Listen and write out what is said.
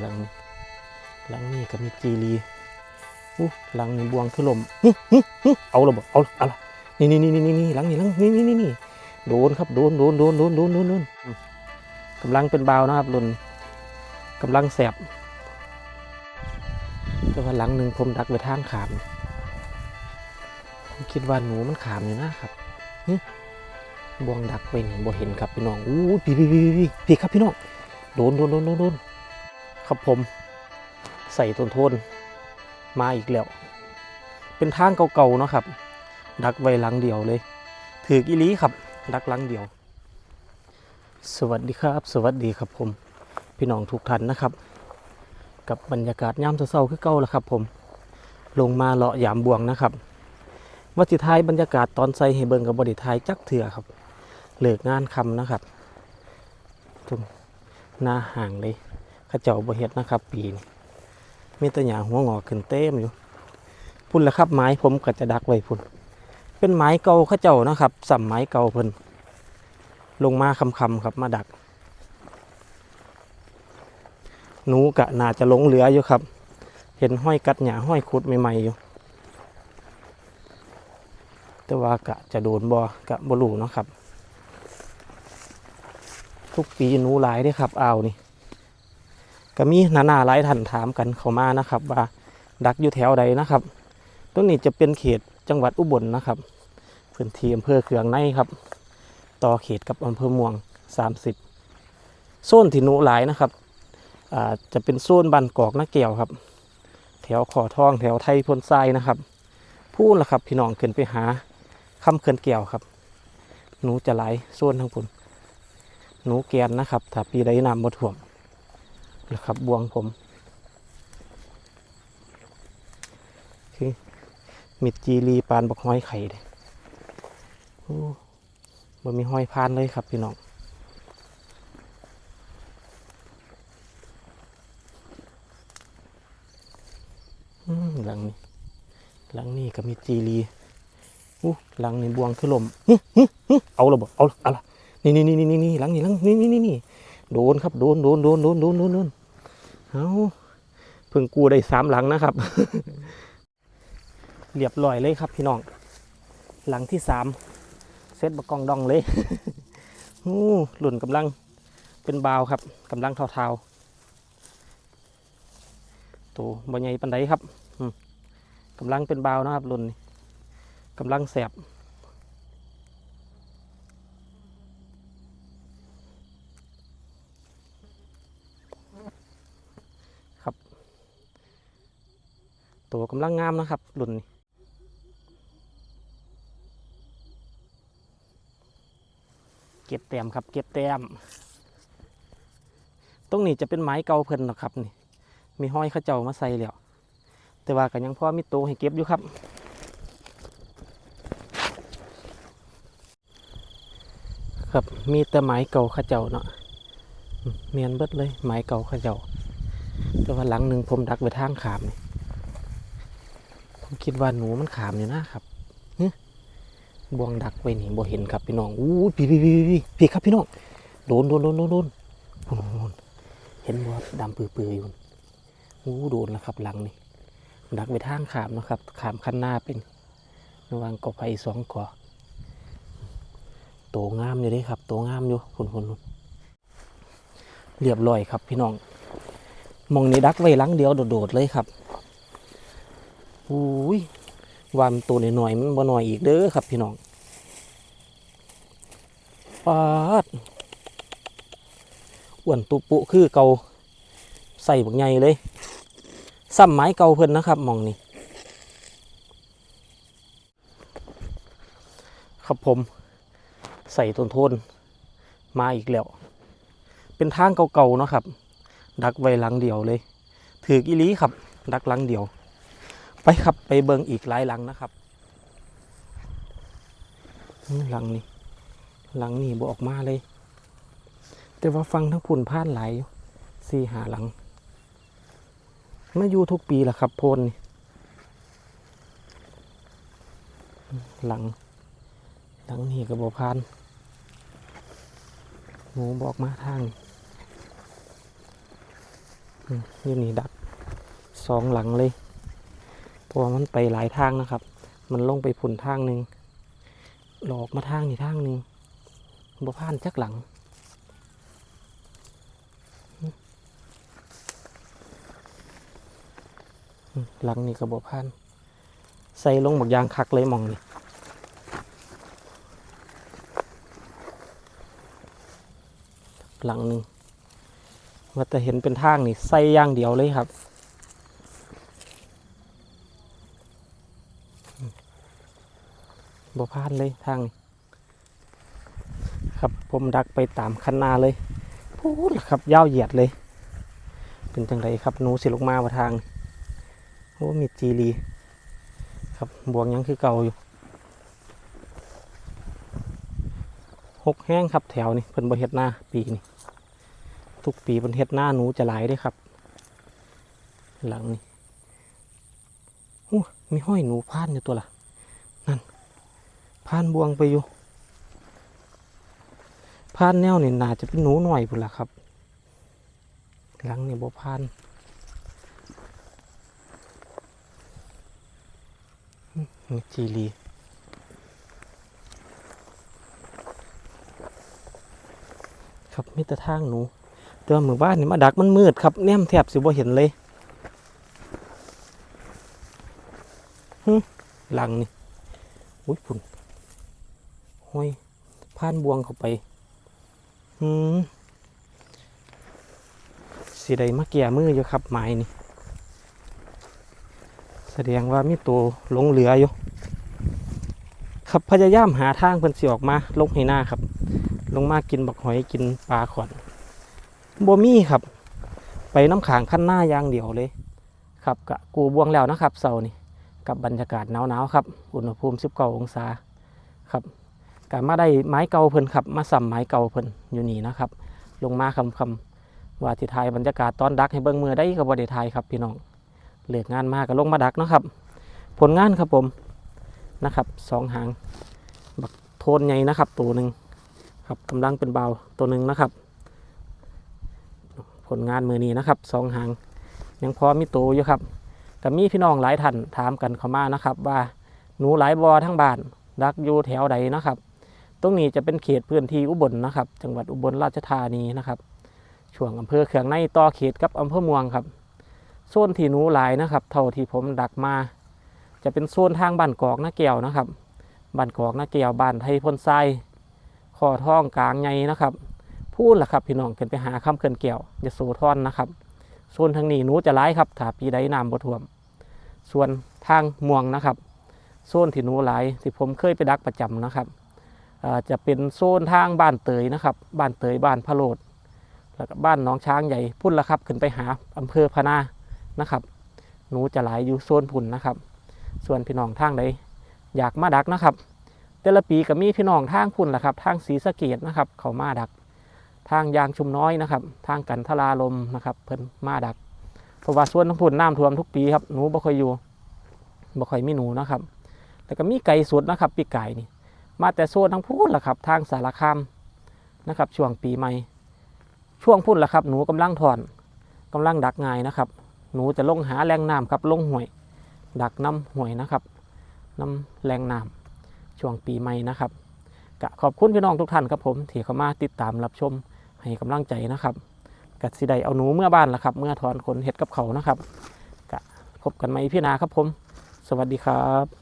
หลังหลังนี่ก็มีจีรีอู้หลังนี่บวงคือลมเอาละบ่เอาละเอาละนี่นี่นี่นี่นี่หลังนี่หลังนี่นี่นี่นี่โดนครับโดนโดนโดนโดนโดนโดนโดนกำลังเป็นเบานะครับลุนกำลังแสบแต่ว่าหลังหนึ่งผมดักไปทางขามผมคิดว่าหนูมันขามอยู่นะครับบวงดักไปนี่บ่เห็นครับพี่น้องอู้พี่พี่พี่พี่พี่ครับพี่น้องโดนโดนโดนโดนโดน ครับผมใส่ต้นโทนมาอีกแล้ว เป็นทางเก่าๆเนาะครับ ดักไว้หลังเดียวเลย ถือกิลีครับ ดักหลังเดียว สวัสดีครับ สวัสดีครับผม พี่น้องทุกท่านนะครับ กับบรรยากาศยามเช้าๆคือเก่าแล้วครับ ผม ลงมาเลาะยามบวงนะครับวัติทายบรรยากาศตอนใส่ให้เบิงกับบริทายจักเถื่อครับเลิกงานคำนะครับทุนหน้าห่างเลย ข้าเจ้าบ่เฮ็ดนะครับ ปีนี้มีแต่หญ้าหัวงอกขึ้นเต็มอยู่พุ่นละครับไม้ผมก็จะดักไว้พุ่น เป็นไม้เก่าข้าเจ้านะครับสัมไม้เก่าเพิ่นลงมาคำๆครับมาดัก หนูกะน่าจะหลงเหลืออยู่ครับ เห็นห้อยกัดหญ้าห้อยขุดใหม่ๆอยู่ แต่ว่ากะจะโดนบ่กะบ่รูเนาะครับ ทุกปีหนูหลายเด้ครับอ่าวนี่ ก็มีนานาหลายท่านถามกันเข้ามานะครับ ว่าดักอยู่แถวใดนะครับตรงนี้จะเป็นเขตจังหวัดอุบลนะครับพื้นที่อำเภอเขืองในครับ ต่อเขตกับอำเภอม่วง 30 โซนที่หนูหลายนะครับจะเป็นโซนบันกอกนาเกี่ยวครับ แถวขอทองแถวไทยพนทรายนะครับพูดละครับพี่น้องขึ้นไปหาคำเขื่อนเกี่ยวครับ หนูจะไหลโซนทั้งพุ่นหนูแกนนะครับถ้าปีใดน้ำบ่ท่วม นะครับบวงผมคือมิดจีรีปานบกห้อยไข่เด้โอ้บ่มีห้อยพานเลยครับพี่น้องหลังนี้ หลังนี้ก็มีจีรีอู้หลังนี้บวงคือลมเอาละบ่เอาละเอะนี่นี่นี่นี่นี่หลังนี่หลังนี่นี่นี่นี่โดนครับโดนโดนโดนโดนโดนโดนโดน เอาเพิ่งกูได้สามหลังนะครับ เรียบร้อยเลยครับพี่น้อง หลังที่สามเซตบะกองดองเลยอู้หลุ่นกำลังเป็นบาวครับกำลังเทาๆตัวบใหญ่ปันไดครับกำลังเป็นบาวนะครับหลุ่นกำลังแสบ ตัวกำลังงามนะครับรุ่นนี้เก็บแต้มครับ เก็บแต้มตรงนี้จะเป็นไม้เก่าเพิ่นนะครับนี่ มีห้อยข้าเจ้ามาใส่แล้วแต่ว่าก็ยังพอมีตัวให้เก็บอยู่ครับครับมีแต่ไม้เก่าข้าเจ้าเนาะเมียนเบิดเลยไม้เก่าข้าเจ้า แต่ว่าหลังหนึ่งผมดักไปทางขามนี่ผม คิดว่าหนูมันขามอยู่นะครับบวงดักไว้นี่บ่เห็นครับพี่น้องอู้พี่พี่พี่พี่พี่ครับพี่น้องโดนโดนโดนโดนโดนโดนโดนเห็นบ่ดำเปื้อๆอยู่อู้โดนแล้วครับหลังนี่ดักไปทางขามนะครับขามคันหน้าเป็นระวังกอไผ่สองกอโตงามอยู่เด้ครับ โตงามอยู่คนคนเรียบร้อยครับพี่น้องมองนี้ดักไว้ลังเดียวโดดๆเลยครับ อุ้ยวามันตัวหน่อยๆมันบ่หน่อยอีกเด้อครับพี่น้องปาดอ้วนตุปุคือเกาใส่บักใหญ่เลยซ้ำไม้เก่าเพิ่นนะครับมองนี้ครับผมใส่ต้นโทนมาอีกแล้ว เป็นทางเก่าๆเนาะครับ ดักไว้หลังเดียวเลย ถือกิลีครับ ดักหลังเดียว ไปครับไปเบิงอีกหลายหลังนะครับหลังนี้หลังนี้บออกมาเลย แต่ว่าฟังทั้งพุ่นพลาดหลายสี่หาหลังมาอยู่ทุกปีแหละครับโพนนี่หลัง หลังนี้กับบอพานหนูบอกมาทางอยู่นี่ดักสองหลังเลย เพราะมันไปหลายทางนะครับ มันลงไปผุนทางหนึ่งหลอกมาทางนี่ทางหนึ่งบ่ผ่านจักหลังหลังนี่ก็บ่ผ่านใส่ลงบักยางคักเลยมองนี่หลังหนึ่งว่าแต่เห็นเป็นทางนี่ใส่ย่างเดียวเลยครับอืม บ่พลาดเลยทางนี้ครับผมดักไปตามคันนาเลยพูดครับยาวเหยียดเลย เป็นจังไรครับหนูสิลงมาว่าทางโอ้มีจีรีครับบวงยังคือเก่าอยู่หกแห้งครับแถวนี้เพิ่นบ่เฮ็ดหน้าปีนี้ทุกปีเพิ่นเฮ็ดหน้าหนูจะหลายด้ครับ หลังนี้โอ้มีห้อยหนูพานอยู่ตัวละนั่น พานบวงไปอยู่พานแนวนี่น่าจะเป็นหนูหน่อยพุ่นละครับ หลังนี่บ่พานนี่จีรีครับมีแต่ทางหนูแต่ว่าหมู่บ้านนี่มาดักมันมืดครับแนมแทบสิบ่เห็นเลยหึหลังนี่อุ้ยฝุ่น ห้อยผ่านบวงเข้าไปหืมสีใดมาเกี่ยมืออยู่ครับไม้นี่ แสดงว่ามีตัวหลงเหลืออยู่ ครับพยายามหาทางเพิ่นสิออกมาลงให้หน้าครับ ลงมากินบักหอยกินปลาขอนบ่มีครับ ไปน้ำขางขั้นหน้าอย่างเดียวเลย ครับกะกูบวงแล้วนะครับเสาร์นี่กับบรรยากาศหนาวๆครับ อุณหภูมิ 19 องศาครับ กะมาได้ไม้เก่าเพิ่นครับ มาสัมไม้เก่าเพิ่นอยู่นี่นะครับ ลงมาคำคำๆว่าที่ทายบรรยากาศตอนดักให้เบิ่งมือได้ก็บ่ได้ทายครับพี่น้องเลิกงานมากก็ลงมาดักนะครับ ผลงานครับผมนะครับสองหางบักโทนใหญ่นะครับ ตัวหนึ่งครับกำลังเป็นเบาตัวหนึ่งนะครับ ผลงานมือนี้นะครับสองหางยังพอมีตัวอยู่ครับแต่มีพี่น้องหลายท่านถามกันเข้ามานะครับ ว่าหนูหลายบอทั้งบ้านดักอยู่แถวใดนะครับ ตรงนี้จะเป็นเขตพื้นที่อุบลนะครับ จังหวัดอุบลราชธานีนะครับ ช่วงอำเภอเขืองในต่อเขตกับอำเภอเมืองครับ โซนที่หนูหลายนะครับ เท่าที่ผมดักมา จะเป็นโซนทางบ้านกอกนาแก้วนะครับ บ้านกอกนาแก้วบ้านไทยพนไซข้อท่องกลางไงนะครับ พูดล่ะครับพี่น้องขึ้นไปหาข้ามเขื่อนแก้วยโสธรนนะครับ โซนทางนี้หนูจะร้ายครับถ้าปีใดน้ำบ่ท่วม ส่วนทางม่วงนะครับ โซนที่หนูหลายที่ผมเคยไปดักประจำนะครับ จะเป็นโซนทางบ้านเตยนะครับ บ้านเตยบ้านพะโลดแล้วก็บ้านน้องช้างใหญ่พุ่นละครับขึ้นไปหาอำเภอพะนานะครับ หนูจะหลายอยู่โซนพุ่นนะครับ ส่วนพี่น้องทางใดอยากมาดักนะครับ แต่ละปีก็มีพี่น้องทางพุ่นแหละครับ ทางศรีสะเกดนะครับ เขามาดัก ทางยางชุมน้อยนะครับ ทางกันทลาลมนะครับ เพิ่นมาดักเพราะว่าส่วนทั้งพุ่นน้ำท่วมทุกปีครับหนูบ่ค่อยอยู่บ่ค่อยมีหนูนะครับ แล้วก็มีไก่สุดนะครับ ปีไก่นี่ มาแต่โซนทั้งพุ่นแหละครับ ทางสารคามนะครับ ช่วงปีใหม่ ช่วงพุ่นแหละครับ หนูกำลังถอนกำลังดักงายนะครับ หนูจะลงหาแรงน้ำครับลงห่วย ดักน้ำห่วยนะครับน้ำแรงน้ำช่วงปีใหม่นะครับกะขอบคุณพี่น้องทุกท่านครับผมที่เข้ามาติดตามรับชมให้กำลังใจนะครับกัสิไดเอาหนูเมื่อบ้านละครับ เมื่อถอนขนเห็ดกับเขานะครับกะพบกันใหม่พี่นาครับผม สวัสดีครับ